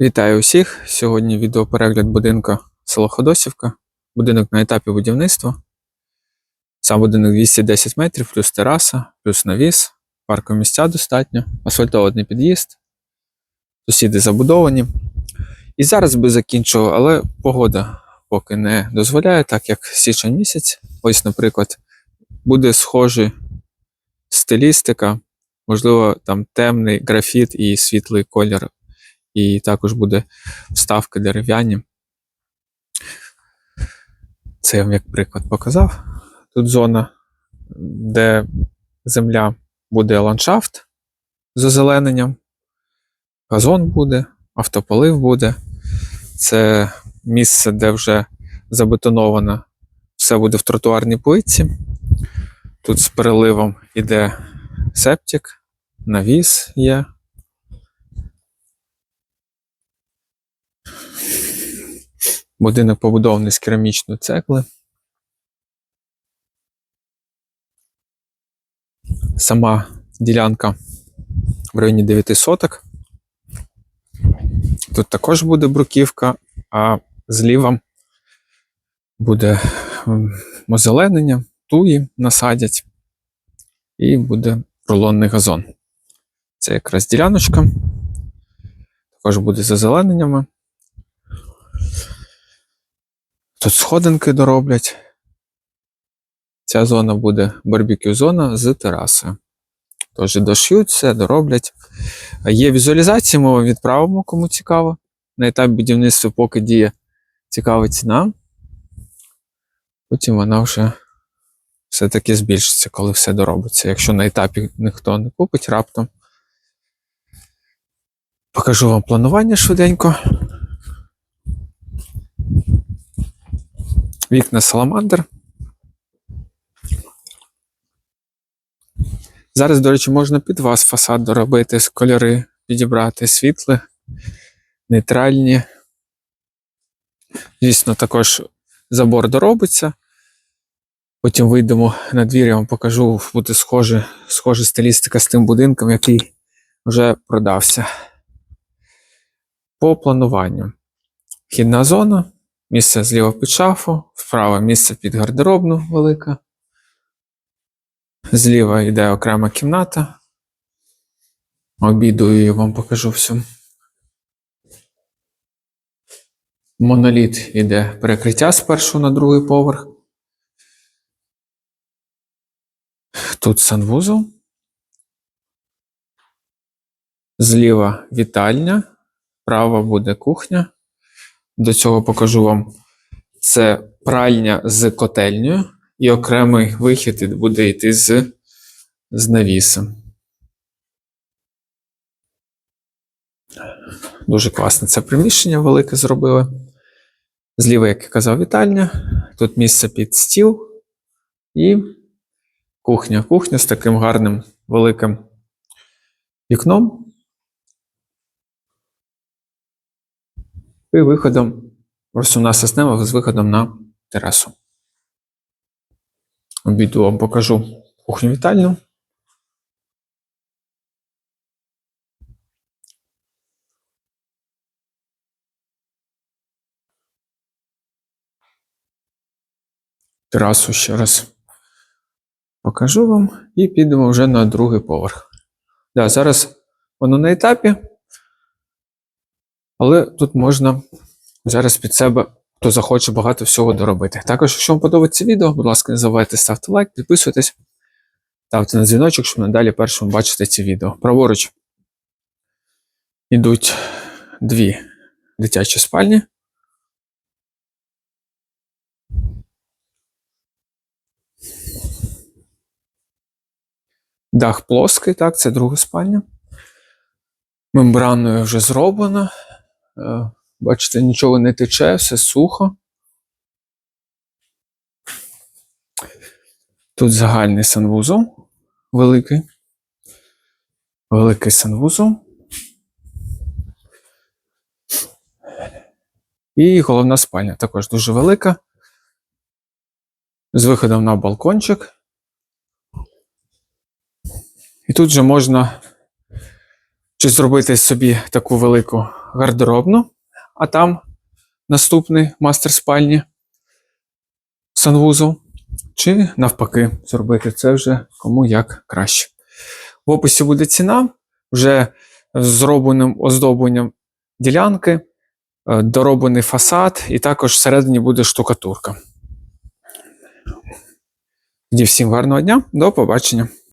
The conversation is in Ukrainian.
Вітаю усіх! Сьогодні відеоперегляд будинку село Ходосівка. Будинок на етапі будівництва. Сам будинок 210 метрів, плюс тераса, плюс навіс, паркові місця достатньо, асфальтований під'їзд, сусіди забудовані. І зараз би закінчував, але погода поки не дозволяє, так як січень місяць. Ось, наприклад, буде схожий стилістика, можливо, там темний графіт і світлий колір і також буде вставки дерев'яні. Це я вам як приклад показав. Тут зона, де земля буде ландшафт з озелененням, газон буде, автополив буде. Це місце, де вже забетоновано, все буде в тротуарній плитці. Тут з переливом іде септик, навіс є. Будинок побудований з керамічної цегли. Сама ділянка в районі 9 соток. Тут також буде бруківка, а зліва буде озеленення, туї насадять, і буде рулонний газон. Це якраз діляночка. Також буде з озелененнями. Тут сходинки дороблять. Ця зона буде барбекю зона з терасою. Тож дошьють все, дороблять. Є візуалізація, ми вам відправимо, кому цікаво. На етапі будівництва поки діє цікава ціна. Потім вона вже все-таки збільшиться, коли все доробиться. Якщо на етапі ніхто не купить раптом. Покажу вам планування швиденько. Вікна саламандр. Зараз, до речі, можна під вас фасад доробити, з кольори підібрати світле, нейтральні. Звісно, також забор доробиться. Потім вийдемо на двір, я вам покажу, буде схоже, схожа стилістика з тим будинком, який вже продався. По плануванню. Вхідна зона. Місце зліва під шафу, вправо місце під гардеробну велике. Зліва йде окрема кімната. Обідую і вам покажу всю. Моноліт іде перекриття з першого на другий поверх. Тут санвузол. Зліва вітальня, справа буде кухня. До цього покажу вам це пральня з котельнею, і окремий вихід буде йти з, з навісом. Дуже класне це приміщення велике зробили. Зліва, як я казав, вітальня. Тут місце під стіл і кухня. Кухня з таким гарним великим вікном. І виходом, розсувна система з виходом на терасу. Обіду вам покажу кухню вітальню. Терасу ще раз покажу вам і підемо вже на другий поверх. Да, зараз воно на етапі. Але тут можна зараз під себе, хто захоче багато всього доробити. Також, якщо вам подобається відео, будь ласка, не забувайте ставити лайк, підписуйтесь, ставте на дзвіночок, щоб надалі першим бачити ці відео. Праворуч йдуть дві дитячі спальні. Дах плоский, так, це друга спальня. Мембраною вже зроблено. Е, Бачите, нічого не тече, все сухо. Тут загальний санвузол великий. Великий санвузол. І головна спальня також дуже велика. З виходом на балкончик. І тут же можна чи зробити собі таку велику гардеробну, а там наступний мастер спальні санвузол. Чи навпаки зробити це вже кому як краще. В описі буде ціна вже з зробленим оздобленням ділянки, е, дороблений фасад, і також всередині буде штукатурка. Тоді всім гарного дня, до побачення.